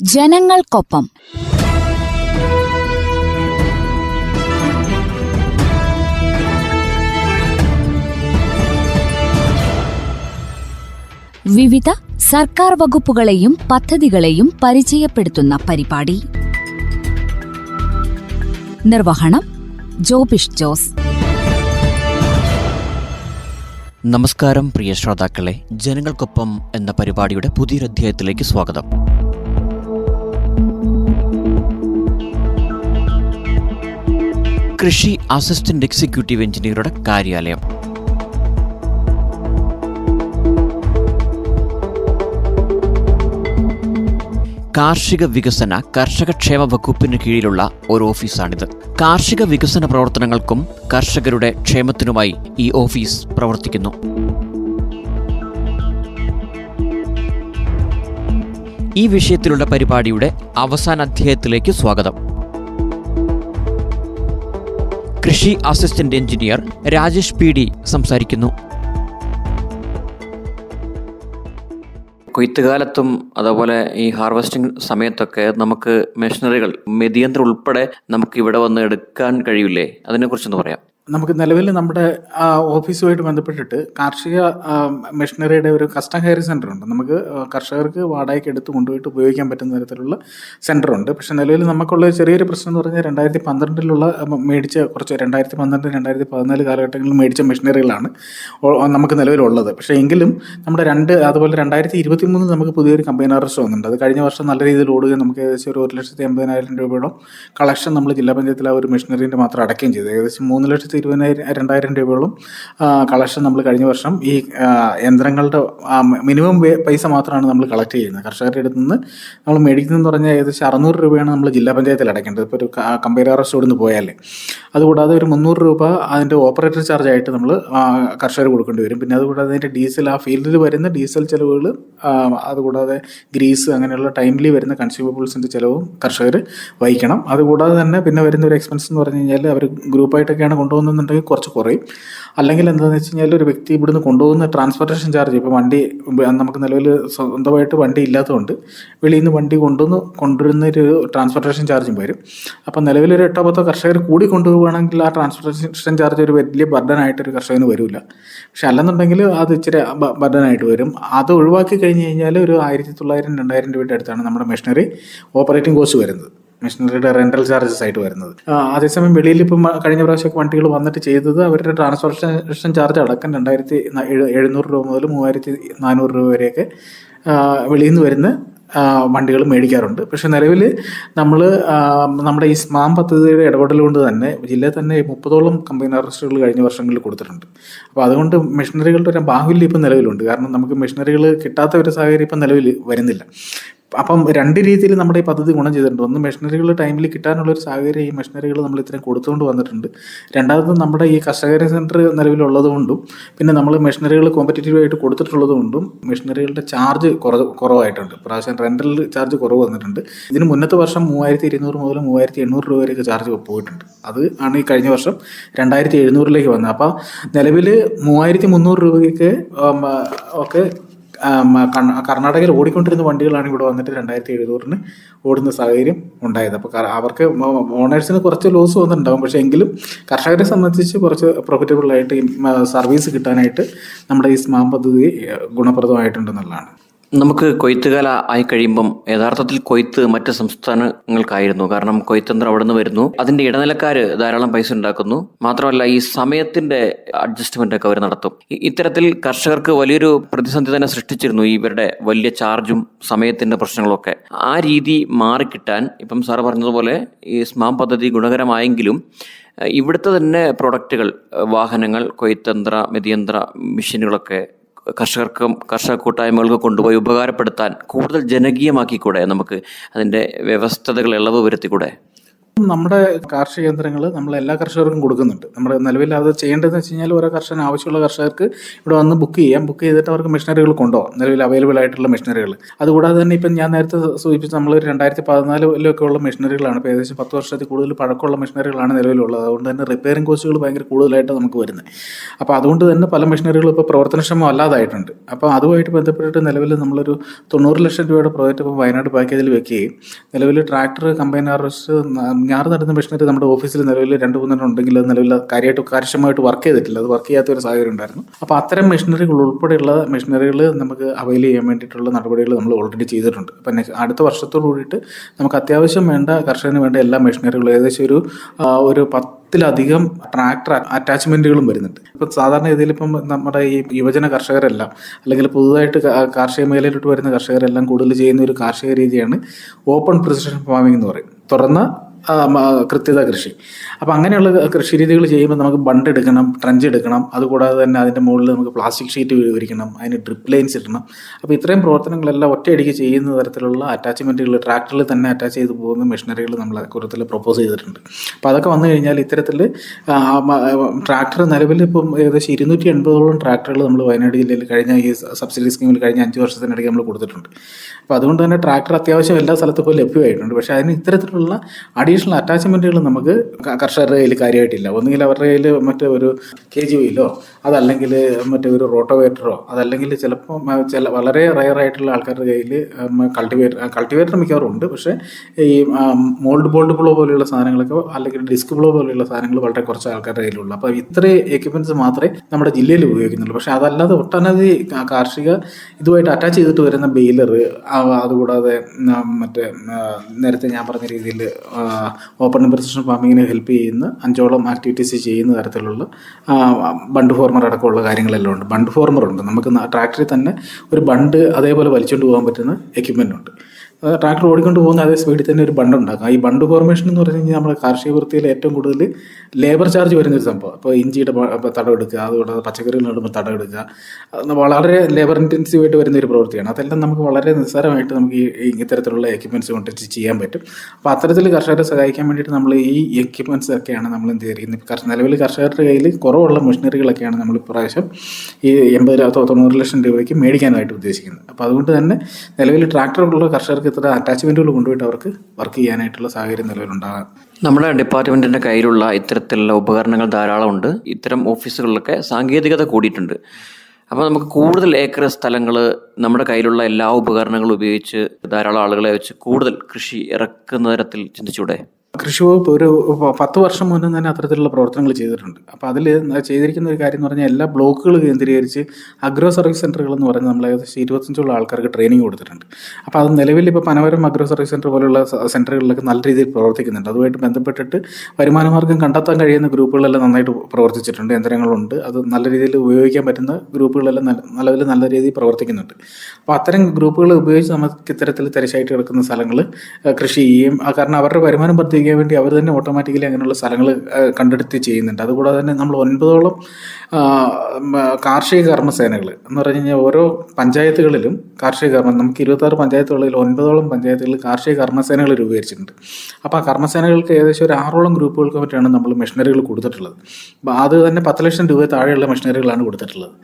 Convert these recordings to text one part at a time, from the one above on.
ജനങ്ങൾക്കൊപ്പം. വിവിധ സർക്കാർ വകുപ്പുകളെയും പദ്ധതികളെയും പരിചയപ്പെടുത്തുന്ന പരിപാടി. നിർവഹണം ജോബിഷ് ജോസ്. നമസ്കാരം പ്രിയ ശ്രോതാക്കളെ ജനങ്ങൾക്കൊപ്പം എന്ന പരിപാടിയുടെ പുതിയൊരു അധ്യായത്തിലേക്ക് സ്വാഗതം. കൃഷി അസിസ്റ്റന്റ് എക്സിക്യൂട്ടീവ് എഞ്ചിനീയറുടെ കാര്യാലയം. കാർഷിക വികസന കർഷകക്ഷേമ വകുപ്പിന് കീഴിലുള്ള ഒരു ഓഫീസാണിത്. കാർഷിക വികസന പ്രവർത്തനങ്ങൾക്കും കർഷകരുടെ ക്ഷേമത്തിനുമായി ഈ ഓഫീസ് പ്രവർത്തിക്കുന്നു. ഈ വിഷയത്തിലുള്ള പരിപാടിയുടെ അവസാന അധ്യായത്തിലേക്ക് സ്വാഗതം. കൃഷി assistant engineer Rajesh P D സംസാരിക്കുന്നു. കൊയ്ത്തുകാലത്തും അതേപോലെ ഈ ഹാർവെസ്റ്റിംഗ് സമയത്തൊക്കെ നമുക്ക് മെഷീനറികൾ മെതിയന്ത്രം ഉൾപ്പെടെ നമുക്ക് ഇവിടെ വന്ന് എടുക്കാൻ കഴിയില്ലേ? അതിനെക്കുറിച്ചൊന്ന് പറയാം. നമുക്ക് നിലവിൽ നമ്മുടെ ഓഫീസുമായിട്ട് ബന്ധപ്പെട്ടിട്ട് കാർഷിക മെഷീനറിയുടെ ഒരു കസ്റ്റം കെയർ സെന്റർ ഉണ്ട് നമുക്ക് കർഷകർക്ക് വാടകയ്ക്ക് എടുത്ത് കൊണ്ടുപോയിട്ട് ഉപയോഗിക്കാൻ പറ്റുന്ന തരത്തിലുള്ള സെന്റർ ഉണ്ട് പക്ഷെ നിലവിൽ നമുക്കുള്ള ചെറിയൊരു പ്രശ്നം എന്ന് പറഞ്ഞാൽ രണ്ടായിരത്തി പന്ത്രണ്ടിലുള്ള മേടിച്ച കുറച്ച് രണ്ടായിരത്തി പന്ത്രണ്ട് രണ്ടായിരത്തി പതിനാല് കാലഘട്ടങ്ങളിൽ മേടിച്ച മെഷീനറികളാണ് നമുക്ക് നിലവിലുള്ളത്. പക്ഷേ എങ്കിലും നമ്മുടെ രണ്ട് അതുപോലെ രണ്ടായിരത്തി ഇരുപത്തി മൂന്ന് നമുക്ക് പുതിയൊരു കമ്പനി അറസ്റ്റ് വന്നിട്ടുണ്ട്. അത് കഴിഞ്ഞ വർഷം നല്ല രീതിയിൽ ഓടുകയും നമുക്ക് ഏകദേശം ഒരു ഒരു ലക്ഷത്തി എൺപതിനായിരം രൂപയോളം കളക്ഷൻ നമ്മൾ ജില്ലാ പഞ്ചായത്തിൽ ആ ഒരു മെഷീനറിന്റെ മാത്രം അടയ്ക്കുകയും ചെയ്തു. ഏകദേശം മൂന്ന് ലക്ഷത്തി ഇരുപതിനായിരം രണ്ടായിരം രൂപയോളം കളക്ഷൻ നമ്മൾ കഴിഞ്ഞ വർഷം ഈ യന്ത്രങ്ങളുടെ മിനിമം പൈസ മാത്രമാണ് നമ്മൾ കളക്ട് ചെയ്യുന്നത്. കർഷകരുടെ അടുത്ത് നിന്ന് നമ്മൾ മേടിക്കുന്നതെന്ന് പറഞ്ഞാൽ ഏകദേശം അറുന്നൂറ് രൂപയാണ് നമ്മൾ ജില്ലാ പഞ്ചായത്തിൽ അടയ്ക്കേണ്ടത്. ഇപ്പോൾ ഒരു കമ്പയർ അറസ്റ്റ് നിന്ന് പോയാലേ അതുകൂടാതെ ഒരു മുന്നൂറ് രൂപ അതിന്റെ ഓപ്പറേറ്റർ ചാർജ് ആയിട്ട് നമ്മൾ കർഷകർ കൊടുക്കേണ്ടി വരും. പിന്നെ അതുകൂടാതെ അതിന്റെ ഡീസൽ ആ ഫീൽഡിൽ വരുന്ന ഡീസൽ ചിലവുകൾ അതുകൂടാതെ ഗ്രീസ് അങ്ങനെയുള്ള ടൈംലി വരുന്ന കൺസ്യൂമബിൾസിന്റെ ചിലവും കർഷകർ വഹിക്കണം. അതുകൂടാതെ തന്നെ പിന്നെ വരുന്ന ഒരു എക്സ്പെൻസ് എന്ന് പറഞ്ഞു കഴിഞ്ഞാൽ അവർ ഗ്രൂപ്പായിട്ടൊക്കെയാണ് കൊണ്ടുപോകുന്നുണ്ടെങ്കിൽ കുറച്ച് കുറയും. അല്ലെങ്കിൽ എന്താണെന്ന് വെച്ച് കഴിഞ്ഞാൽ ഒരു വ്യക്തി ഇവിടുന്ന് കൊണ്ടുപോകുന്ന ട്രാൻസ്പോർട്ടേഷൻ ചാർജ് ഇപ്പോൾ വണ്ടി നമുക്ക് നിലവിൽ സ്വന്തമായിട്ട് വണ്ടി ഇല്ലാത്തതുകൊണ്ട് വെളിയിൽ നിന്ന് വണ്ടി കൊണ്ടുവന്ന് കൊണ്ടുവരുന്ന ഒരു ട്രാൻസ്പോർട്ടേഷൻ ചാർജും വരും. അപ്പോൾ നിലവിൽ ഒരു എട്ടോ പത്തോ കർഷകർ കൂടി കൊണ്ടുപോവുകയാണെങ്കിൽ ആ ട്രാൻസ്പോർട്ടേഷൻ ചാർജ് ഒരു വലിയ ബർഡനായിട്ട് ഒരു കർഷകന് വരില്ല പക്ഷെ അല്ലെന്നുണ്ടെങ്കിൽ അത് ഇച്ചിരി ബർഡനായിട്ട് വരും. അത് ഒഴിവാക്കി കഴിഞ്ഞ് കഴിഞ്ഞാൽ ഒരു ആയിരത്തി തൊള്ളായിരം രണ്ടായിരം രൂപയുടെ അടുത്താണ് നമ്മുടെ മെഷീനറി ഓപ്പറേറ്റിംഗ് കോസ്റ്റ് വരുന്നത്. മെഷീനറിയുടെ റെന്റൽ ചാർജസ് ആയിട്ട് വരുന്നത്. അതേസമയം വെളിയിൽ ഇപ്പം കഴിഞ്ഞ പ്രാവശ്യമൊക്കെ വണ്ടികൾ വന്നിട്ട് ചെയ്തത് അവരുടെ ട്രാൻസ്പോർട്ടേഷൻ ചാർജ് അടക്കം രണ്ടായിരത്തി എഴുന്നൂറ് രൂപ മുതൽ മൂവായിരത്തി നാനൂറ് രൂപ വരെയൊക്കെ വെളിയിൽ നിന്ന് വരുന്ന വണ്ടികൾ മേടിക്കാറുണ്ട്. പക്ഷേ നിലവിൽ നമ്മൾ നമ്മുടെ ഈ സ്മാം പദ്ധതിയുടെ ഇടപെടൽ കൊണ്ട് തന്നെ ജില്ലയിൽ തന്നെ മുപ്പതോളം കമ്പനി അറസ്റ്റുകൾ കഴിഞ്ഞ വർഷങ്ങളിൽ കൊടുത്തിട്ടുണ്ട്. അപ്പോൾ അതുകൊണ്ട് മെഷീനറികളുടെ ഒരു ബാഹുല്യം ഇപ്പം നിലവിലുണ്ട്. കാരണം നമുക്ക് മെഷീനറികൾ കിട്ടാത്ത ഒരു സാഹചര്യം ഇപ്പം നിലവിൽ വരുന്നില്ല. അപ്പം രണ്ട് രീതിയിൽ നമ്മുടെ ഈ പദ്ധതി ഗുണം ചെയ്തിട്ടുണ്ട്. ഒന്ന് മെഷീനറികൾ ടൈമിൽ കിട്ടാനുള്ള ഒരു സാഹചര്യം ഈ മെഷീനറികൾ നമ്മൾ ഇത്രയും കൊടുത്തുകൊണ്ട് വന്നിട്ടുണ്ട്. രണ്ടാമത് നമ്മുടെ ഈ കർഷകര സെന്റർ നിലവിലുള്ളത് കൊണ്ടും പിന്നെ നമ്മൾ മെഷീനറികൾ കോമ്പറ്റേറ്റീവ് ആയിട്ട് കൊടുത്തിട്ടുള്ളത് കൊണ്ടും മെഷീനറികളുടെ ചാർജ് കുറവ് കുറവായിട്ടുണ്ട്. പ്രാവശ്യം റെന്റൽ ചാർജ് കുറവ് വന്നിട്ടുണ്ട്. ഇതിന് മുന്നത്തെ വർഷം മൂവായിരത്തി ഇരുന്നൂറ് മുതൽ മൂവായിരത്തി എണ്ണൂറ് രൂപ വരെയൊക്കെ ചാർജ് പോയിട്ടുണ്ട്. അത് ആണ് ഈ കഴിഞ്ഞ വർഷം രണ്ടായിരത്തി എഴുന്നൂറിലേക്ക് വന്നത്. അപ്പോൾ നിലവിൽ മൂവായിരത്തി മുന്നൂറ് രൂപയ്ക്ക് ഒക്കെ കർണാടകയിൽ ഓടിക്കൊണ്ടിരുന്ന വണ്ടികളാണ് ഇവിടെ വന്നിട്ട് രണ്ടായിരത്തി എഴുന്നൂറിന് ഓടുന്ന സാഹചര്യം ഉണ്ടായത്. അപ്പോൾ അവർക്ക് ഓണേഴ്സിന് കുറച്ച് ലോസ് വന്നിട്ടുണ്ടാകും പക്ഷേ എങ്കിലും കർഷകരെ സംബന്ധിച്ച് കുറച്ച് പ്രോഫിറ്റബിളായിട്ട് സർവീസ് കിട്ടാനായിട്ട് നമ്മുടെ ഈ സ്മാം പദ്ധതി ഗുണപ്രദമായിട്ടുണ്ടെന്നുള്ളതാണ് നമുക്ക് കൊയ്ത്തുകാല ആയി കഴിയുമ്പം യഥാർത്ഥത്തിൽ കൊയ്ത്ത് മറ്റ് സംസ്ഥാനങ്ങൾക്കായിരുന്നു. കാരണം കൊയ്ത്തന്ത്രം അവിടെ നിന്ന് വരുന്നു. അതിന്റെ ഇടനിലക്കാര് ധാരാളം പൈസ ഉണ്ടാക്കുന്നു. മാത്രമല്ല ഈ സമയത്തിന്റെ അഡ്ജസ്റ്റ്മെന്റ് ഒക്കെ അവർ നടത്തും. ഇത്തരത്തിൽ കർഷകർക്ക് വലിയൊരു പ്രതിസന്ധി തന്നെ സൃഷ്ടിച്ചിരുന്നു ഇവരുടെ വലിയ ചാർജും സമയത്തിന്റെ പ്രശ്നങ്ങളൊക്കെ. ആ രീതി മാറിക്കിട്ടാൻ ഇപ്പം സാർ പറഞ്ഞതുപോലെ ഈ സ്മാം പദ്ധതി ഗുണകരമായെങ്കിലും ഇവിടുത്തെ തന്നെ പ്രൊഡക്റ്റുകൾ വാഹനങ്ങൾ കൊയ്ത്തന്ത്ര മെതിയന്ത്ര മെഷീനുകളൊക്കെ കർഷകർക്കും കർഷക കൂട്ടായ്മകൾക്ക് കൊണ്ടുപോയി ഉപകാരപ്പെടുത്താൻ കൂടുതൽ ജനകീയമാക്കിക്കൂടെ? നമുക്ക് അതിന്റെ വ്യവസ്ഥതകൾ ഇളവ് വരുത്തിക്കൂടെ? നമ്മുടെ കാർഷിക യന്ത്രങ്ങൾ നമ്മൾ എല്ലാ കർഷകർക്കും കൊടുക്കുന്നുണ്ട്. നമ്മുടെ നിലവിൽ അത് ചെയ്യേണ്ടതെന്ന് വെച്ച് കഴിഞ്ഞാൽ ഓരോ കർഷകന് ആവശ്യമുള്ള കർഷകർക്ക് ഇവിടെ വന്ന് ബുക്ക് ചെയ്യാം. ബുക്ക് ചെയ്തിട്ട് അവർക്ക് മെഷീനറികൾ കൊണ്ടുപോകാം. നിലവിൽ അവൈലബിൾ ആയിട്ടുള്ള മെഷീനറികൾ അതുകൂടാതെ തന്നെ ഇപ്പം ഞാൻ നേരത്തെ സൂചിപ്പിച്ച നമ്മൾ രണ്ടായിരത്തി പതിനാലിലൊക്കെ ഉള്ള മെഷീനറികളാണ് ഇപ്പോൾ ഏകദേശം പത്ത് വർഷത്തിൽ കൂടുതൽ പഴക്കമുള്ള മെഷീനറികളാണ് നിലവിലുള്ളത്. അതുകൊണ്ട് തന്നെ റിപ്പയറിംഗ് കോസ്റ്റുകൾ ഭയങ്കര കൂടുതലായിട്ട് നമുക്ക് വരുന്നത്. അപ്പോൾ അതുകൊണ്ട് തന്നെ പല മെഷീനറികളും ഇപ്പോൾ പ്രവർത്തനക്ഷമം അല്ലാതായിട്ടുണ്ട്. അപ്പോൾ അതുമായിട്ട് ബന്ധപ്പെട്ടിട്ട് നിലവിൽ നമ്മളൊരു തൊണ്ണൂറ് ലക്ഷം രൂപയുടെ പ്രോജക്റ്റ് ഇപ്പോൾ വയനാട് പാക്കേജിൽ വെക്കുകയും നിലവിൽ ട്രാക്ടർ ഹാർവസ്റ്റ് ഞാറ് നടുന്ന മെഷീനറി നമ്മുടെ ഓഫീസിൽ നിലവിൽ രണ്ട് മൂന്നെണ്ണം ഉണ്ടെങ്കിൽ അത് നിലവിൽ കാര്യമായിട്ട് കാര്യക്ഷമമായിട്ട് വർക്ക് ചെയ്തിട്ടില്ല. അത് വർക്ക് ചെയ്യാത്ത ഒരു സാഹചര്യം ഉണ്ടായിരുന്നു. അപ്പോൾ അത്തരം മെഷീനറികൾ ഉൾപ്പെടെയുള്ള മെഷീനറികൾ നമുക്ക് അവൈൽ ചെയ്യാൻ വേണ്ടിയിട്ടുള്ള നടപടികൾ നമ്മൾ ഓൾറെഡി ചെയ്തിട്ടുണ്ട്. അപ്പം അടുത്ത വർഷത്തോട് കൂടിയിട്ട് നമുക്ക് അത്യാവശ്യം വേണ്ട കർഷകന് വേണ്ട എല്ലാ മെഷീനറികളും ഏകദേശം ഒരു ഒരു ഒരു പത്തിലധികം ട്രാക്ടർ അറ്റാച്ച്മെന്റുകളും വരുന്നുണ്ട്. ഇപ്പം സാധാരണ രീതിയിൽ ഇപ്പം നമ്മുടെ ഈ യുവജന കർഷകരെല്ലാം അല്ലെങ്കിൽ പുതുതായിട്ട് കാർഷിക മേഖലയിലോട്ട് വരുന്ന കർഷകരെല്ലാം കൂടുതൽ ചെയ്യുന്ന ഒരു കാർഷിക രീതിയാണ് ഓപ്പൺ പ്രിസിഷൻ ഫാമിംഗ് എന്ന് പറയും. തുറന്ന കൃത്യത കൃഷി. അപ്പോൾ അങ്ങനെയുള്ള കൃഷി രീതികൾ ചെയ്യുമ്പോൾ നമുക്ക് ബണ്ട് എടുക്കണം ട്രഞ്ച് എടുക്കണം. അതുകൂടാതെ തന്നെ അതിന്റെ മുകളിൽ നമുക്ക് പ്ലാസ്റ്റിക് ഷീറ്റ് വിരിക്കണം അതിന് ഡ്രിപ്പ് ലൈൻസ് ഇടണം. അപ്പോൾ ഇത്രയും പ്രവർത്തനങ്ങളെല്ലാം ഒറ്റയടിക്ക് ചെയ്യുന്ന തരത്തിലുള്ള അറ്റാച്ച്മെന്റുകൾ ട്രാക്ടറിൽ തന്നെ അറ്റാച്ച് ചെയ്ത് പോകുന്ന മെഷീനറികൾ നമ്മൾ കൂടുതൽ പ്രൊപ്പോസ് ചെയ്തിട്ടുണ്ട്. അപ്പോൾ അതൊക്കെ വന്നു കഴിഞ്ഞാൽ ഇത്തരത്തിൽ ട്രാക്ടർ നിലവിൽ ഇപ്പം ഏകദേശം ഇരുന്നൂറ്റി എൺപതോളം ട്രാക്ടറുകൾ നമ്മൾ വയനാട് ജില്ലയിൽ കഴിഞ്ഞ ഈ സബ്സിഡി സ്കീമിൽ കഴിഞ്ഞ അഞ്ച് വർഷത്തിനിടയ്ക്ക് നമ്മൾ കൊടുത്തിട്ടുണ്ട്. അപ്പോൾ അതുകൊണ്ട് തന്നെ ട്രാക്ടർ അത്യാവശ്യം എല്ലാ സ്ഥലത്തും ഇപ്പോൾ ലഭ്യമായിട്ടുണ്ട്. പക്ഷേ അതിന് ഇത്തരത്തിലുള്ള അഡീഷണൽ അറ്റാച്ച്മെന്റുകൾ നമുക്ക് കർഷകരുടെ കയ്യിൽ കാര്യമായിട്ടില്ല. ഒന്നുകിൽ അവരുടെ കയ്യിൽ മറ്റേ ഒരു കെ ജി വിയിലോ അതല്ലെങ്കിൽ മറ്റേ ഒരു റോട്ടോവേറ്ററോ അതല്ലെങ്കിൽ ചിലപ്പോൾ ചില വളരെ റയർ ആയിട്ടുള്ള ആൾക്കാരുടെ കയ്യിൽ കൾട്ടിവേറ്റർ കൾട്ടിവേറ്റർ മിക്കവാറും ഉണ്ട്. പക്ഷേ ഈ മോൾഡ് ബോൾഡ് ബ്ലോ പോലെയുള്ള സാധനങ്ങളൊക്കെ അല്ലെങ്കിൽ ഡിസ്ക് ബ്ലോ പോലെയുള്ള സാധനങ്ങൾ വളരെ കുറച്ച് ആൾക്കാരുടെ കയ്യിലുള്ളൂ. അപ്പോൾ ഇത്രയും എക്യുപ്മെന്റ്സ് മാത്രമേ നമ്മുടെ ജില്ലയിൽ ഉപയോഗിക്കുന്നുള്ളൂ. പക്ഷേ അതല്ലാതെ ഒട്ടനവധി കാർഷിക ഇതുമായിട്ട് അറ്റാച്ച് ചെയ്തിട്ട് വരുന്ന ബെയിലർ അതുകൂടാതെ മറ്റേ നേരത്തെ ഞാൻ പറഞ്ഞ രീതിയിൽ ഓപ്പൺ ഇമ്പ്രസേഷൻ ഫാമിങ്ങിന് ഹെൽപ്പ് ചെയ്യുന്ന അഞ്ചോളം ആക്ടിവിറ്റീസ് ചെയ്യുന്ന തരത്തിലുള്ള ബണ്ട് ഫോർമർ അടക്കമുള്ള കാര്യങ്ങളെല്ലാം ഉണ്ട്. ബണ്ട് ഫോർമർ ഉണ്ട്. നമുക്ക് ട്രാക്ടറിൽ തന്നെ ഒരു ബണ്ട് അതേപോലെ വലിച്ചുകൊണ്ട് പോകാൻ പറ്റുന്ന എക്യുപ്മെന്റ് ഉണ്ട്. ട്രാക്ടർ ഓടിക്കൊണ്ട് പോകുന്ന അതേ സ്പീഡിൽ തന്നെ ഒരു ബണ്ട് ഉണ്ടാക്കാം. ഈ ബണ്ട് ഫോർമേഷൻ എന്ന് പറഞ്ഞു കഴിഞ്ഞാൽ നമ്മുടെ കാർഷിക വൃത്തിയിൽ ഏറ്റവും കൂടുതൽ ലേബർ ചാർജ് വരുന്ന ഒരു സംഭവം. അപ്പോൾ ഇഞ്ചിയുടെ തടം എടുക്കുക അതുകൂടാതെ പച്ചക്കറികൾ നടുമ്പോൾ തടം എടുക്കുക വളരെ ലേബർ ഇന്റൻസീവ് ആയിട്ട് വരുന്ന ഒരു പ്രവൃത്തിയാണ്. അതെല്ലാം നമുക്ക് വളരെ നിസ്സാരമായിട്ട് നമുക്ക് ഈ ഇത്തരത്തിലുള്ള എക്യുപ്മെന്റ്സ് കൊണ്ടിട്ട് ചെയ്യാൻ പറ്റും. അപ്പോൾ അത്തരത്തിൽ കർഷകരെ സഹായിക്കാൻ വേണ്ടിയിട്ട് നമ്മൾ ഈ എക്യുപ്മെന്റ്സ് ഒക്കെയാണ് നമ്മൾ എന്ത് കർഷ- നിലവിൽ കർഷകരുടെ കയ്യിൽ കുറവുള്ള മെഷീനറികളൊക്കെയാണ് നമ്മൾ ഇപ്രാവശ്യം ഈ എൺപത് തൊണ്ണൂറ് ലക്ഷം രൂപയ്ക്ക് മേടിക്കാനായിട്ട് ഉദ്ദേശിക്കുന്നത്. അപ്പോൾ അതുകൊണ്ട് തന്നെ നിലവിൽ ട്രാക്ടറുള്ള കർഷകർക്ക് ഇത്ര അറ്റാച്ച്മെന്റുകൾ കൊണ്ടുപോയിട്ട് അവർക്ക് വർക്ക് ചെയ്യാനായിട്ടുള്ള സാഹചര്യം നിലവിലുണ്ടാകാം. നമ്മുടെ ഡിപ്പാർട്ട്മെന്റിന്റെ കയ്യിലുള്ള ഇത്തരത്തിലുള്ള ഉപകരണങ്ങൾ ധാരാളമുണ്ട് ഇത്തരം ഓഫീസുകളിലൊക്കെ സാങ്കേതികത കൂടിയിട്ടുണ്ട്. അപ്പോൾ നമുക്ക് കൂടുതൽ ഏക്കർ സ്ഥലങ്ങൾ നമ്മുടെ കയ്യിലുള്ള എല്ലാ ഉപകരണങ്ങളും ഉപയോഗിച്ച് ധാരാളം ആളുകളെ വെച്ച് കൂടുതൽ കൃഷി ഇറക്കുന്ന തരത്തിൽ ചിന്തിച്ചൂടെ? കൃഷി വകുപ്പ് ഒരു പത്ത് വർഷം മുന്നേ തന്നെ അത്തരത്തിലുള്ള പ്രവർത്തനങ്ങൾ ചെയ്തിട്ടുണ്ട്. അപ്പോൾ അതിൽ ചെയ്തിരിക്കുന്ന ഒരു കാര്യം എന്ന് പറഞ്ഞാൽ എല്ലാ ബ്ലോക്കുകൾ കേന്ദ്രീകരിച്ച് അഗ്രോ സർവീസ് സെന്ററുകൾ എന്ന് പറഞ്ഞാൽ നമ്മൾ ഏകദേശം ഇരുപത്തഞ്ചോളം ആൾക്കാർക്ക് ട്രെയിനിങ് കൊടുത്തിട്ടുണ്ട്. അപ്പോൾ അത് നിലവിൽ ഇപ്പോൾ പനവരം അഗ്രോ സർവീസ് സെന്റർ പോലുള്ള സെന്ററുകളിലൊക്കെ നല്ല രീതിയിൽ പ്രവർത്തിക്കുന്നുണ്ട്. അതുമായിട്ട് ബന്ധപ്പെട്ടിട്ട് വരുമാനമാർഗം കണ്ടെത്താൻ കഴിയുന്ന ഗ്രൂപ്പുകളെല്ലാം നന്നായിട്ട് പ്രവർത്തിച്ചിട്ടുണ്ട്. യന്ത്രങ്ങളുണ്ട്. അത് നല്ല രീതിയിൽ ഉപയോഗിക്കാൻ പറ്റുന്ന ഗ്രൂപ്പുകളെല്ലാം നല്ല നിലവിൽ നല്ല രീതിയിൽ പ്രവർത്തിക്കുന്നുണ്ട്. അപ്പോൾ അത്തരം ഗ്രൂപ്പുകൾ ഉപയോഗിച്ച് നമുക്ക് ഇത്തരത്തിൽ തിരശായിട്ട് കിടക്കുന്ന സ്ഥലങ്ങൾ കൃഷി ചെയ്യും കാരണം അവരുടെ വരുമാനം വർദ്ധിക്കാൻ വേണ്ടി അവർ തന്നെ ഓട്ടോമാറ്റിക്കലി അങ്ങനെയുള്ള സ്ഥലങ്ങൾ കണ്ടെടുത്ത് ചെയ്യുന്നുണ്ട്. അതുകൂടാതെ തന്നെ നമ്മൾ ഒൻപതോളം കാർഷിക കർമ്മസേനകൾ എന്ന് പറഞ്ഞു കഴിഞ്ഞാൽ ഓരോ പഞ്ചായത്തുകളിലും കാർഷിക കർമ്മ നമുക്ക് ഇരുപത്താറ് പഞ്ചായത്തുകളിൽ ഒൻപതോളം പഞ്ചായത്തുകളിൽ കാർഷിക കർമ്മസേനകൾ രൂപീകരിച്ചിട്ടുണ്ട്. അപ്പോൾ ആ കർമ്മസേനകൾക്ക് ഏകദേശം ഒരു ആറോളം ഗ്രൂപ്പുകൾക്ക് പറ്റിയാണ് നമ്മൾ മെഷീനറികൾ കൊടുത്തിട്ടുള്ളത്. അപ്പോൾ അത് തന്നെ പത്ത് ലക്ഷം രൂപ താഴെയുള്ള മെഷീനറികളാണ് കൊടുത്തിട്ടുള്ളത്.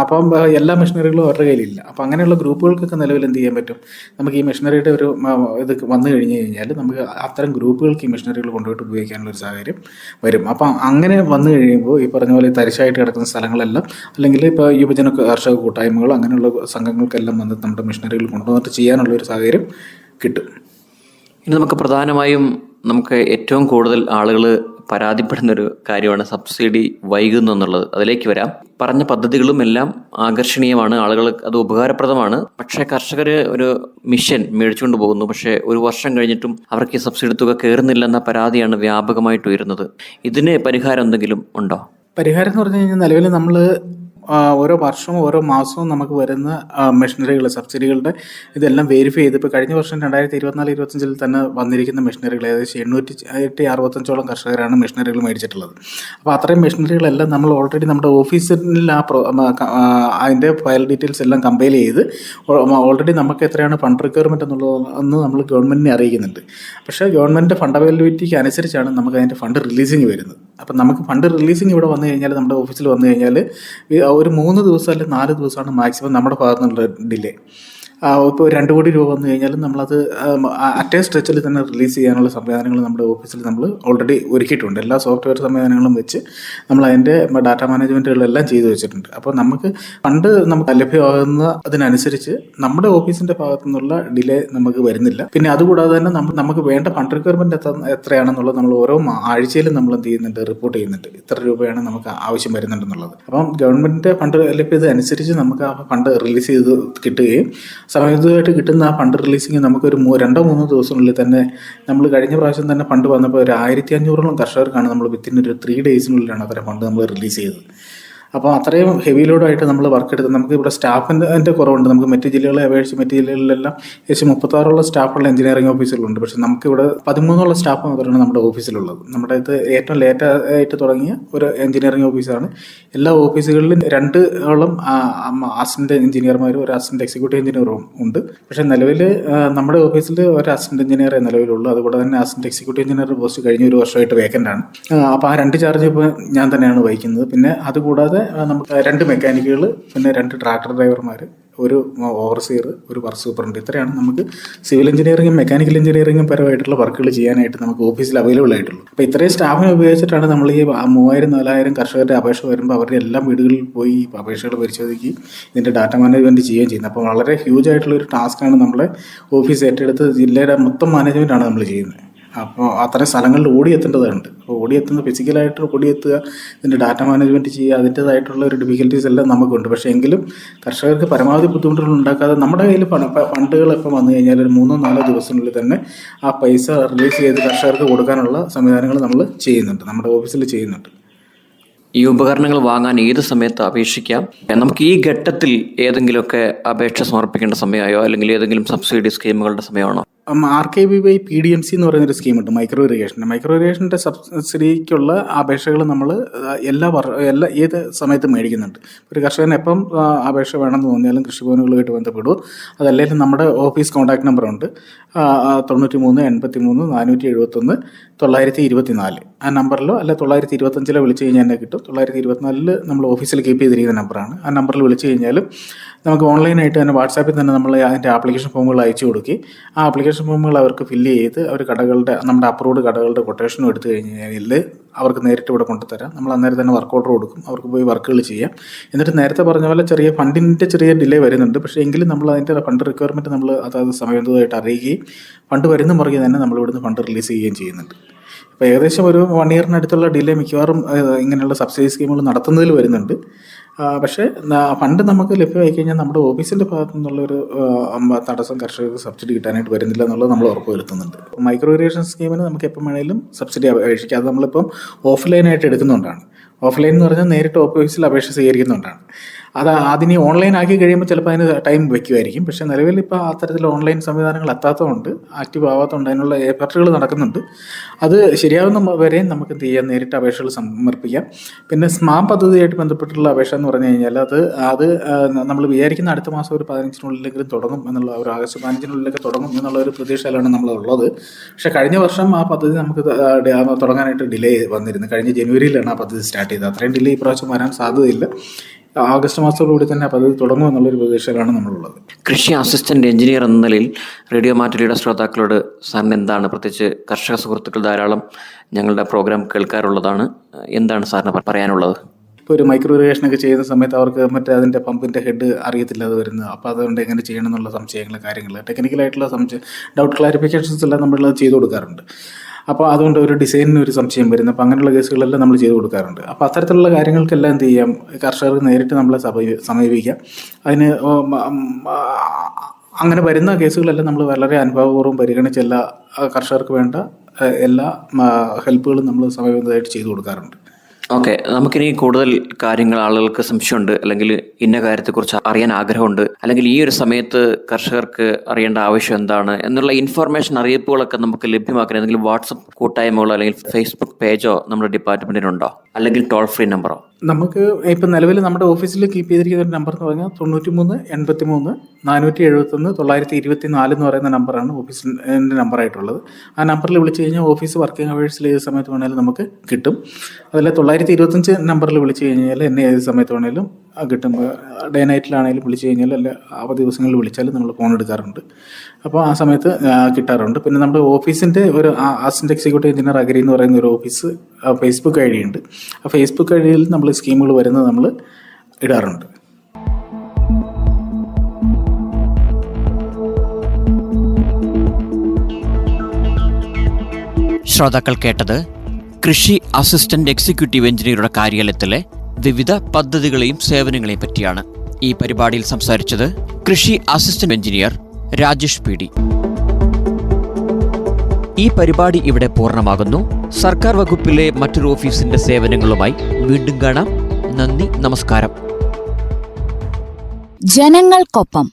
അപ്പം എല്ലാ മെഷീനറികളും അവരുടെ കയ്യിലില്ല. അപ്പം അങ്ങനെയുള്ള ഗ്രൂപ്പുകൾക്കൊക്കെ നിലവിൽ എന്ത് ചെയ്യാൻ പറ്റും? നമുക്ക് ഈ മെഷീനറിയുടെ ഒരു ഇത് വന്നു കഴിഞ്ഞ് കഴിഞ്ഞാൽ നമുക്ക് അത്തരം ഗ്രൂപ്പുകൾക്ക് ഈ മെഷീനറികൾ കൊണ്ടുപോയിട്ട് ഉപയോഗിക്കാനുള്ള ഒരു സാഹചര്യം വരും. അപ്പം അങ്ങനെ വന്നു കഴിയുമ്പോൾ ഈ പറഞ്ഞ പോലെ തരിശായിട്ട് കിടക്കുന്ന സ്ഥലങ്ങളെല്ലാം അല്ലെങ്കിൽ ഇപ്പോൾ യുവജന കർഷക കൂട്ടായ്മകൾ അങ്ങനെയുള്ള സംഘങ്ങൾക്കെല്ലാം വന്ന് നമ്മുടെ മെഷീനറികൾ കൊണ്ടുവന്നിട്ട് ചെയ്യാനുള്ള ഒരു സാഹചര്യം കിട്ടും. ഇനി നമുക്ക് പ്രധാനമായും നമുക്ക് ഏറ്റവും കൂടുതൽ ആളുകൾ പരാതിപ്പെടുന്ന ഒരു കാര്യമാണ് സബ്സിഡി വൈകുന്നു എന്നുള്ളത്. അതിലേക്ക് വരാം. പറഞ്ഞ പദ്ധതികളും എല്ലാം ആകർഷണീയമാണ്. ആളുകൾ അത് ഉപകാരപ്രദമാണ്. പക്ഷേ കർഷകർ ഒരു മിഷൻ മേടിച്ചുകൊണ്ട് പോകുന്നു. പക്ഷേ ഒരു വർഷം കഴിഞ്ഞിട്ടും അവർക്ക് ഈ സബ്സിഡി തുക കയറുന്നില്ല എന്ന പരാതിയാണ് വ്യാപകമായിട്ട് ഉയരുന്നത്. ഇതിന് പരിഹാരം എന്തെങ്കിലും ഉണ്ടോ? പരിഹാരം എന്ന് പറഞ്ഞു കഴിഞ്ഞാൽ നിലവിൽ നമ്മൾ ഓരോ വർഷവും ഓരോ മാസവും നമുക്ക് വരുന്ന മെഷീനറികൾ സബ്സിഡികളുടെ ഇതെല്ലാം വെരിഫൈ ചെയ്ത് ഇപ്പോൾ കഴിഞ്ഞ വർഷം രണ്ടായിരത്തി ഇരുപത്തിനാല് ഇരുപത്തഞ്ചിൽ തന്നെ വന്നിരിക്കുന്ന മെഷീനറികൾ ഏകദേശം എണ്ണൂറ്റി എട്ടി അറുപത്തഞ്ചോളം കർഷകരാണ് മെഷീനറികൾ മേടിച്ചിട്ടുള്ളത്. അപ്പോൾ അത്രയും മെഷീനറികളെല്ലാം നമ്മൾ ഓൾറെഡി നമ്മുടെ ഓഫീസിൽ ആ അതിന്റെ ഫയൽ ഡീറ്റെയിൽസ് എല്ലാം കമ്പൈൽ ചെയ്ത് ഓൾറെഡി നമുക്ക് എത്രയാണ് ഫണ്ട് റിക്വയർമെന്റ് എന്നുള്ളതെന്ന് നമ്മൾ ഗവൺമെന്റിനെ അറിയിക്കുന്നുണ്ട്. പക്ഷേ ഗവൺമെന്റിന്റെ ഫണ്ട് അവൈലബിലിറ്റിക്ക് അനുസരിച്ചാണ് നമുക്ക് അതിന്റെ ഫണ്ട് റിലീസിങ് വരുന്നത്. അപ്പം നമുക്ക് ഫണ്ട് റിലീസിങ് ഇവിടെ വന്നു കഴിഞ്ഞാൽ നമ്മുടെ ഓഫീസിൽ വന്നു കഴിഞ്ഞാൽ ഒരു മൂന്ന് ദിവസം അല്ലെങ്കിൽ നാല് ദിവസമാണ് മാക്സിമം നമ്മുടെ ഭാഗത്തുനിന്നുള്ള ഡിലേ ഇപ്പോൾ രണ്ട് കോടി രൂപ വന്നു കഴിഞ്ഞാലും നമ്മളത് അറ്റേ സ്ട്രെച്ചിൽ തന്നെ റിലീസ് ചെയ്യാനുള്ള സംവിധാനങ്ങൾ നമ്മുടെ ഓഫീസിൽ നമ്മൾ ഓൾറെഡി ഒരുക്കിയിട്ടുണ്ട്. എല്ലാ സോഫ്റ്റ്വെയർ സംവിധാനങ്ങളും വെച്ച് നമ്മൾ അതിന്റെ ഡാറ്റ മാനേജ്മെന്റുകളെല്ലാം ചെയ്തു വെച്ചിട്ടുണ്ട്. അപ്പോൾ നമുക്ക് ഫണ്ട് നമുക്ക് ലഭ്യമാകുന്ന അതിനനുസരിച്ച് നമ്മുടെ ഓഫീസിന്റെ ഭാഗത്തു നിന്നുള്ള ഡിലേ നമുക്ക് വരുന്നില്ല. പിന്നെ അതുകൂടാതെ തന്നെ നമുക്ക് വേണ്ട ഫണ്ട് റിക്വയർമെന്റ് എത്ര എത്രയാണെന്നുള്ളത് നമ്മൾ ഓരോ ആഴ്ചയിലും നമ്മൾ എന്ത് ചെയ്യുന്നുണ്ട് റിപ്പോർട്ട് ചെയ്യുന്നുണ്ട്. ഇത്ര രൂപയാണ് നമുക്ക് ആവശ്യം വരുന്നുണ്ടെന്നുള്ളത്. അപ്പം ഗവൺമെന്റിന്റെ ഫണ്ട് ലഭ്യത അനുസരിച്ച് നമുക്ക് ആ ഫണ്ട് റിലീസ് ചെയ്ത് കിട്ടുകയും സമയത്തുമായിട്ട് കിട്ടുന്ന ആ ഫണ്ട് റിലീസിങ് നമുക്കൊരു രണ്ടോ മൂന്നോ ദിവസത്തിനുള്ളിൽ തന്നെ നമ്മൾ കഴിഞ്ഞ പ്രാവശ്യം തന്നെ ഫണ്ട് വന്നപ്പോൾ ഒരു ആയിരത്തി അഞ്ഞൂറോളം കർഷകർക്കാണ് നമ്മൾ വിത്തിൻ ഒരു ത്രീ ഡേയ്സിനുള്ളിലാണ് അത്ര ഫണ്ട് നമ്മൾ റിലീസ് ചെയ്തത്. അപ്പോൾ അത്രയും ഹെവി ലോഡായിട്ട് നമ്മൾ വർക്ക് എടുത്ത് നമുക്ക് ഇവിടെ സ്റ്റാഫിന്റെ കുറവുണ്ട്. നമുക്ക് മറ്റ് ജില്ലകളെ അപേക്ഷിച്ച് മറ്റ് ജില്ലകളിലെല്ലാം ഏകദേശം മുപ്പത്താറോളം സ്റ്റാഫുള്ള എഞ്ചിനീയറിംഗ് ഓഫീസുകളുണ്ട് പക്ഷേ നമുക്കിവിടെ പതിമൂന്നോളം സ്റ്റാഫ് മാത്രമാണ് നമ്മുടെ ഓഫീസിലുള്ളത് നമ്മുടെ ഇത് ഏറ്റവും ലേറ്റ് ആയിട്ട് തുടങ്ങിയ ഒരു എഞ്ചിനീയറിംഗ് ഓഫീസാണ് എല്ലാ ഓഫീസുകളിലും രണ്ട് ഓളം എഞ്ചിനീയർമാരും ഒരു അസിസ്റ്റന്റ് എക്സിക്യൂട്ടീവ് എഞ്ചിനീയറും ഉണ്ട്. പക്ഷേ നിലവിൽ നമ്മുടെ ഓഫീസിൽ ഒരു അസിസ്റ്റന്റ് എഞ്ചിനീയറെ നിലവിലുള്ളൂ. അതുകൂടെ തന്നെ അസിസ്റ്റന്റ് എക്സിക്യൂട്ടീവ് എഞ്ചിനീയർ പോസ്റ്റ് കഴിഞ്ഞ ഒരു വർഷമായിട്ട് വേക്കന്റ് ആണ്. അപ്പോൾ ആ രണ്ട് ചാർജ് ഇപ്പോൾ ഞാൻ തന്നെയാണ് വഹിക്കുന്നത്. പിന്നെ അതുകൂടാതെ നമുക്ക് രണ്ട് മെക്കാനിക്കുകൾ പിന്നെ രണ്ട് ട്രാക്ടർ ഡ്രൈവർമാർ ഒരു ഓവർസിയർ ഒരു വർക്ക് സൂപ്പറുണ്ട് ഇത്രയാണ് നമുക്ക് സിവിൽ എഞ്ചിനീയറിംഗും മെക്കാനിക്കൽ എഞ്ചിനീയറിംഗും പരമായിട്ടുള്ള വർക്കുകൾ ചെയ്യാനായിട്ട് നമുക്ക് ഓഫീസിൽ അവൈലബിൾ ആയിട്ടുള്ളൂ. അപ്പോൾ ഇത്രയും സ്റ്റാഫിനെ ഉപയോഗിച്ചിട്ടാണ് നമ്മൾ ഈ മൂവായിരം നാലായിരം കർഷകരുടെ അപേക്ഷ വരുമ്പോൾ അവരുടെ എല്ലാ വീടുകളിൽ പോയി അപേക്ഷകൾ പരിശോധിക്കുകയും ഇതിന്റെ ഡാറ്റ മാനേജ്മെന്റ് ചെയ്യുകയും ചെയ്യുന്നത്. അപ്പോൾ വളരെ ഹ്യൂജ് ആയിട്ടുള്ള ഒരു ടാസ്ക്കാണ് നമ്മളെ ഓഫീസ് ഏറ്റെടുത്ത് ജില്ലയുടെ മൊത്തം മാനേജ്മെന്റാണ് നമ്മൾ ചെയ്യുന്നത്. അപ്പോൾ അത്രയും സ്ഥലങ്ങളിൽ ഓടിയെത്തേണ്ടതുണ്ട്. അപ്പോൾ ഓടിയെത്തുന്ന ഫിസിക്കലായിട്ട് ഓടിയെത്തുക ഇതിന്റെ ഡാറ്റ മാനേജ്മെന്റ് ചെയ്യുക അതിന്റേതായിട്ടുള്ള ഒരു ഡിഫിക്കൽറ്റീസ് എല്ലാം നമുക്കുണ്ട്. പക്ഷേ എങ്കിലും കർഷകർക്ക് പരമാവധി ബുദ്ധിമുട്ടുകൾ ഉണ്ടാക്കാതെ നമ്മുടെ കയ്യിൽ പണ ഫണ്ടുകൾ ഇപ്പം വന്നു കഴിഞ്ഞാൽ ഒരു മൂന്നോ നാലോ ദിവസത്തിനുള്ളിൽ തന്നെ ആ പൈസ റിലീസ് ചെയ്ത് കർഷകർക്ക് കൊടുക്കാനുള്ള സംവിധാനങ്ങൾ നമ്മൾ ചെയ്യുന്നുണ്ട്. നമ്മുടെ ഓഫീസിൽ ചെയ്യുന്നുണ്ട്. ഈ ഉപകരണങ്ങൾ വാങ്ങാൻ ഏത് സമയത്ത് അപേക്ഷിക്കാം? നമുക്ക് ഈ ഘട്ടത്തിൽ ഏതെങ്കിലുമൊക്കെ അപേക്ഷ സമർപ്പിക്കേണ്ട സമയമായോ? അല്ലെങ്കിൽ ഏതെങ്കിലും സബ്സിഡി സ്കീമുകളുടെ സമയമാണോ? R K B Y P D M C എന്ന് പറയുന്നൊരു സ്കീമുണ്ട് മൈക്രോ ഇറിഗേഷന്റെ മൈക്രോ ഇറിഗേഷന്റെ സബ്സിഡിക്കുള്ള അപേക്ഷകൾ നമ്മൾ എല്ലാ വർഷം എല്ലാ ഏത് സമയത്തും മേടിക്കുന്നുണ്ട്. ഒരു കർഷകന് എപ്പം അപേക്ഷ വേണമെന്ന് തോന്നിയാലും കൃഷിഭവനുകളുമായിട്ട് ബന്ധപ്പെടുമോ അതല്ലെങ്കിൽ നമ്മുടെ ഓഫീസ് കോൺടാക്ട് നമ്പറുണ്ട് തൊണ്ണൂറ്റി മൂന്ന് എൺപത്തി മൂന്ന് നാനൂറ്റി എഴുപത്തൊന്ന് തൊള്ളായിരത്തി ഇരുപത്തി നാല് ആ നമ്പറിലോ അല്ല തൊള്ളായിരത്തി ഇരുപത്തഞ്ചിലോ വിളിച്ചു കഴിഞ്ഞാൽ എന്നെ കിട്ടും. തൊള്ളായിരത്തി ഇരുപത്തിനാലിൽ നമ്മൾ ഓഫീസിൽ കീപ്പ് ചെയ്തിരിക്കുന്ന നമ്പറാണ്. ആ നമ്പറിൽ വിളിച്ചു കഴിഞ്ഞാലും നമുക്ക് ഓൺലൈനായിട്ട് തന്നെ വാട്സാപ്പിൽ തന്നെ നമ്മൾ അതിന്റെ ആപ്ലിക്കേഷൻ ഫോമുകൾ അയച്ചു കൊടുക്കുകയും ആ ആപ്ലിക്കേഷൻ ഫോമുകൾ അവർക്ക് ഫില്ല് ചെയ്ത് അവർ കടകളുടെ നമ്മുടെ അപ്രൂവ്ഡ് കടകളുടെ കൊട്ടേഷനും എടുത്തു കഴിഞ്ഞ് കഴിഞ്ഞാൽ അവർക്ക് നേരിട്ട് ഇവിടെ കൊണ്ടുതരാം നമ്മൾ അന്നേരം തന്നെ വർക്ക് ഓർഡർ കൊടുക്കും. അവർക്ക് പോയി വർക്കുകൾ ചെയ്യാം. എന്നിട്ട് നേരത്തെ പറഞ്ഞ പോലെ ചെറിയ ഫണ്ടിന്റെ ചെറിയ ഡിലേ വരുന്നുണ്ട്. പക്ഷേ എങ്കിലും നമ്മൾ അതിന്റെ ഫണ്ട് റിക്വയർമെന്റ് നമ്മൾ അതായത് സമയബന്ധിതമായിട്ട് അറിയിക്കുകയും ഫണ്ട് വരുന്ന മുറകെ തന്നെ നമ്മൾ ഇവിടുന്ന് ഫണ്ട് റിലീസ് ചെയ്യുകയും ചെയ്യുന്നുണ്ട്. ഇപ്പോൾ ഏകദേശം ഒരു വൺ ഇയറിനടുത്തുള്ള ഡിലേ മിക്കവാറും ഇങ്ങനെയുള്ള സബ്സിഡി സ്കീമുകൾ നടത്തുന്നതിൽ വരുന്നുണ്ട്. പക്ഷേ ഫണ്ട് നമുക്ക് ലഭ്യമായി കഴിഞ്ഞാൽ നമ്മുടെ ഓഫീസിന്റെ ഭാഗത്തു നിന്നുള്ളൊരു തടസ്സം കർഷകർക്ക് സബ്സിഡി കിട്ടാനായിട്ട് വരുന്നില്ല എന്നുള്ളത് നമ്മൾ ഉറപ്പ് വരുത്തുന്നുണ്ട് മൈക്രോ ഇറിഗേഷൻ സ്കീമിന് നമുക്ക് എപ്പോൾ വേണമെങ്കിലും സബ്സിഡി അപേക്ഷിക്കാം. അത് നമ്മളിപ്പം ഓഫ്ലൈനായിട്ട് എടുക്കുന്നുകൊണ്ടാണ് ഓഫ്ലൈൻ എന്ന് പറഞ്ഞാൽ നേരിട്ട് ഓഫീസിൽ അപേക്ഷ സ്വീകരിക്കുന്നുണ്ടാണ്. അത് അതിനി ഓൺലൈൻ ആക്കി കഴിയുമ്പോൾ ചിലപ്പോൾ അതിന് ടൈം വയ്ക്കുമായിരിക്കും പക്ഷേ നിലവിൽ ഇപ്പോൾ അത്തരത്തിൽ ഓൺലൈൻ സംവിധാനങ്ങൾ എത്താത്തതുകൊണ്ട് ആക്റ്റീവ് ആവാത്തതുകൊണ്ട് അതിനുള്ള എഫർട്ടുകൾ നടക്കുന്നുണ്ട്. അത് ശരിയാവുന്ന വരെ വരെയും നമുക്ക് എന്ത് ചെയ്യാം? നേരിട്ട് അപേക്ഷകൾ സമർപ്പിക്കാം. പിന്നെ സ്മാം പദ്ധതിയായിട്ട് ബന്ധപ്പെട്ടുള്ള അപേക്ഷ എന്ന് പറഞ്ഞു കഴിഞ്ഞാൽ അത് അത് നമ്മൾ വിചാരിക്കുന്ന അടുത്ത മാസം ഒരു പതിനഞ്ചിനുള്ളിലെങ്കിലും തുടങ്ങും എന്നുള്ള ഒരു ആഗസ്റ്റ് പതിനഞ്ചിനുള്ളിലൊക്കെ തുടങ്ങും എന്നുള്ള ഒരു പ്രതീക്ഷയിലാണ് നമ്മളുള്ളത്. പക്ഷേ കഴിഞ്ഞ വർഷം ആ പദ്ധതി നമുക്ക് തുടങ്ങാനായിട്ട് ഡിലേ വന്നിരുന്നു. കഴിഞ്ഞ ജനുവരിയിലാണ് ആ പദ്ധതി സ്റ്റാർട്ട് ചെയ്തത്. അത്രയും ഡിലേ ഇപ്രാവശ്യം വരാൻ സാധ്യതയില്ല. ആഗസ്റ്റ് മാസത്തോടുകൂടി തന്നെ പദ്ധതി തുടങ്ങും എന്നുള്ളൊരു പ്രതീക്ഷയിലാണ് നമ്മളുള്ളത്. കൃഷി അസിസ്റ്റന്റ് എഞ്ചിനീയർ എന്ന നിലയിൽ റേഡിയോ മാറ്റുലിയുടെ ശ്രോതാക്കളോട് സാറിന് എന്താണ്? പ്രത്യേകിച്ച് കർഷക സുഹൃത്തുക്കൾ ധാരാളം ഞങ്ങളുടെ പ്രോഗ്രാം കേൾക്കാറുള്ളതാണ്. എന്താണ് സാറിന് പറയാനുള്ളത്? ഇപ്പോൾ ഒരു മൈക്രോ ഇറിഗേഷനൊക്കെ ചെയ്യുന്ന സമയത്ത് അവർക്ക് മറ്റേ അതിന്റെ പമ്പിന്റെ ഹെഡ് അറിയത്തില്ല അത് വരുന്നത്. അപ്പോൾ അതുകൊണ്ട് എങ്ങനെ ചെയ്യണം എന്നുള്ള സംശയങ്ങൾ കാര്യങ്ങൾ ടെക്നിക്കലായിട്ടുള്ള സംശയം ഡൗട്ട് ക്ലാരിഫിക്കേഷൻസ് എല്ലാം നമ്മളത് ചെയ്തു കൊടുക്കാറുണ്ട്. അപ്പോൾ അതുകൊണ്ട് ഒരു ഡിസൈനിന് ഒരു സംശയം വരുന്നു. അപ്പോൾ അങ്ങനെയുള്ള കേസുകളെല്ലാം നമ്മൾ ചെയ്തു കൊടുക്കാറുണ്ട്. അപ്പോൾ അത്തരത്തിലുള്ള കാര്യങ്ങൾക്കെല്ലാം എന്ത് ചെയ്യാം? കർഷകർ നേരിട്ട് നമ്മളെ സമീ- സമീപിക്കാം. അതിന് അങ്ങനെ വരുന്ന കേസുകളെല്ലാം നമ്മൾ വളരെ അനുഭവപൂർവം പരിഗണിച്ച് എല്ലാ കർഷകർക്ക് വേണ്ട എല്ലാ ഹെൽപ്പുകളും നമ്മൾ സമയബന്ധിതമായിട്ട് ചെയ്തു കൊടുക്കാറുണ്ട്. ഓക്കെ നമുക്കിനി കൂടുതൽ കാര്യങ്ങൾ ആളുകൾക്ക് സംശയമുണ്ട് അല്ലെങ്കിൽ ഇന്ന കാര്യത്തെക്കുറിച്ച് അറിയാൻ ആഗ്രഹമുണ്ട് അല്ലെങ്കിൽ ഈ ഒരു സമയത്ത് കർഷകർക്ക് അറിയേണ്ട ആവശ്യം എന്താണ് എന്നുള്ള ഇൻഫർമേഷൻ അറിയിപ്പുകളൊക്കെ നമുക്ക് ലഭ്യമാക്കാൻ എന്തെങ്കിലും വാട്സപ്പ് കൂട്ടായ്മകളോ അല്ലെങ്കിൽ ഫേസ്ബുക്ക് പേജോ നമ്മുടെ ഡിപ്പാർട്ട്മെന്റിനുണ്ടോ അല്ലെങ്കിൽ ടോൾ ഫ്രീ നമ്പറോ നമുക്ക് ഇപ്പം നിലവിൽ നമ്മുടെ ഓഫീസിൽ കീപ്പ് ചെയ്തിരിക്കുന്ന ഒരു നമ്പർ എന്ന് പറഞ്ഞാൽ തൊണ്ണൂറ്റി മൂന്ന് എൺപത്തി മൂന്ന് നാനൂറ്റി എഴുപത്തൊന്ന് തൊള്ളായിരത്തി ഇരുപത്തി നാല് എന്ന് പറയുന്ന നമ്പറാണ് ഓഫീസിന്റെ നമ്പറായിട്ടുള്ളത് ആ നമ്പറിൽ വിളിച്ചു കഴിഞ്ഞാൽ ഓഫീസ് വർക്കിംഗ് അവേഴ്സിൽ ഏത് സമയത്ത് വേണമെങ്കിലും നമുക്ക് കിട്ടും. അതല്ല തൊള്ളായിരത്തി ഇരുപത്തഞ്ച് നമ്പറിൽ വിളിച്ചു കഴിഞ്ഞാൽ എന്നെ ഏത് സമയത്ത് വേണേലും കിട്ടുമ്പോൾ ഡേ നൈറ്റിലാണെങ്കിലും വിളിച്ചു കഴിഞ്ഞാൽ അല്ല അവധി ദിവസങ്ങളിൽ വിളിച്ചാലും നമ്മൾ ഫോൺ എടുക്കാറുണ്ട്. അപ്പോൾ ആ സമയത്ത് കിട്ടാറുണ്ട്. പിന്നെ നമ്മുടെ ഓഫീസിന്റെ ഒരു അസിസ്റ്റന്റ് എക്സിക്യൂട്ടീവ് എഞ്ചിനീയർ അഗരി എന്ന് പറയുന്ന ഒരു ഓഫീസ് ഫേസ്ബുക്ക് ഐ ഡി ഉണ്ട്. ആ ഫേസ്ബുക്ക് ഐ ഡിയിൽ നമ്മൾ സ്കീമുകൾ വരുന്നത് നമ്മൾ ഇടാറുണ്ട്. ശ്രോതാക്കൾ കേട്ടത് കൃഷി അസിസ്റ്റന്റ് എക്സിക്യൂട്ടീവ് എഞ്ചിനീയറുടെ കാര്യാലയത്തിലെ വിവിധ പദ്ധതികളെയും സേവനങ്ങളെയും പറ്റിയാണ് ഈ പരിപാടിയിൽ സംസാരിച്ചത് കൃഷി assistant engineer Rajesh P D. ഈ പരിപാടി ഇവിടെ പൂർണമാകുന്നു. സർക്കാർ വകുപ്പിലെ മറ്റൊരു ഓഫീസിന്റെ സേവനങ്ങളുമായി വീണ്ടും കാണാം. നന്ദി നമസ്കാരം. ജനങ്ങൾക്കൊപ്പം